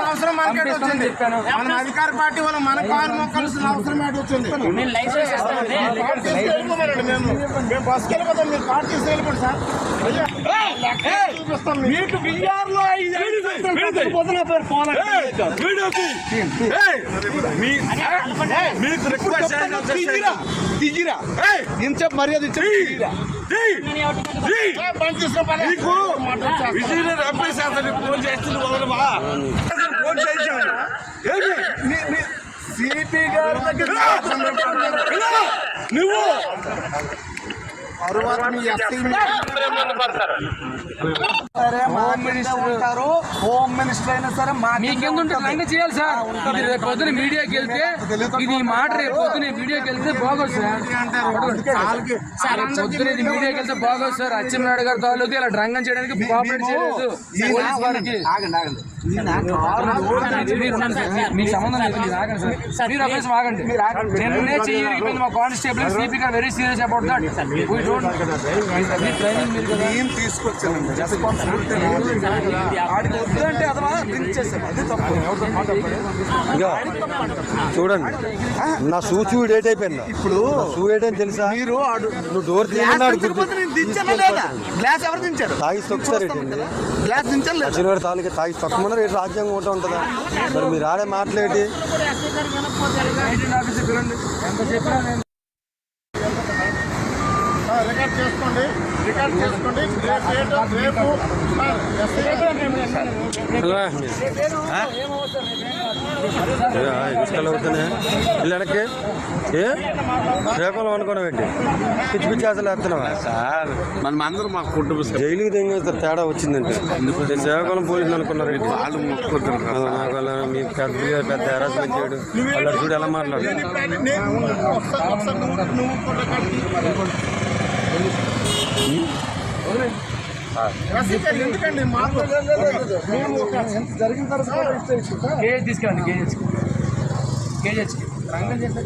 అవసరం మనకే వచ్చింది. మనం అధికార పార్టీ వాళ్ళు మన కాలు మొక్కాల్సిన అవసరం ఏంటి వచ్చింది. మేము. మేము బస్సుకి వెళ్ళిపోతాం. మీరు తీసుకు వెళ్ళిపోండి సార్. మీకు. మీకు రిక్వెస్ట్ దిగిరా ఇంత మర్యాద ఇచ్చి పద. విజయనగరం రమేష్ అతనికి ఫోన్ చేస్తుంది వదలమా ఫోన్ చేయించాడు ఏంటి సిపి గారి దగ్గర నువ్వు? సరే హోమ్ మినిస్టర్ ఉంటారు. హోమ్ మినిస్టర్ అయినా సరే మా మీకెంత ఉంటుంది లంగ చేయాలి సార్? రేపు పొద్దున మీడియాకి వెళ్తే ఇది మాట రేపు పొద్దున మీడియాకి వెళ్తే బాగోదు సార్. పొద్దున ఇది మీడియాకి వెళ్తే బాగోదు సార్. అచ్చెన్నాయుడు గారి తాలూకు ఇలా డ్రంగం చేయడానికి కోఆపరేట్ చేయలేదు. పోలీస్ వారికి. ఆగండి ఆగండి. మీకు సంబంధం లేదు మీరు ఆగండి సార్. మీరు ఒక నిమిషం ఆగండి నిన్నే మా కానిస్టేబుల్ సిపి గారు very serious about that we don't training మీరు కదా? నేను తీసుకొచ్చానండి ఆడికి డ్రింక్ అది తప్పు. చూడండి. నా షూ చూ డేట్ అయిపోయిందా. ఇప్పుడు షూ డేట్ అని తెలుసా? మీరు ఆడు నువ్వు డోర్ గ్లాస్ ఎవరు దించారు? తాగి తొక్కుతారు గ్లాస్ దించాను లేదా? అచ్చినవాడి ఉన్నారు తాగి ఏంటి రాజ్యాంగం ఒకటి ఉంటుందా? మరి మీరు ఆడే మాట్లాడి రికార్డ్ చేసుకోండి. రికార్డ్ చేసుకోండి. రేపు రేపు. రేపు ఎస్ఐ ఇసుకలు అవుతున్నాయి ఇల్లు వెనక్కి ఏ శ్రీకాకుళం అనుకోవడం పిచ్చి పిచ్చి అసలు వేస్తున్నావా సార్ మనం అందరం మా కుటుంబ జైలుకి తెంగేస్తారు తేడా వచ్చిందంటే నేను శ్రీకాకుళం పోలీసులు అనుకున్నారు వాళ్ళు మొక్కుతారు నాకు అలా మీ పెద్ద పెద్ద హెరాస్మెంట్ చేయడు వాళ్ళు చూడు ఎలా మాట్లాడు నేను నువ్వు ఎందుకండి మాకు మేము ఒక జరిగిన తర్వాత కేజీ తీసుకెళ్ళండి కేజీ కేజీ రంగం చేస్తే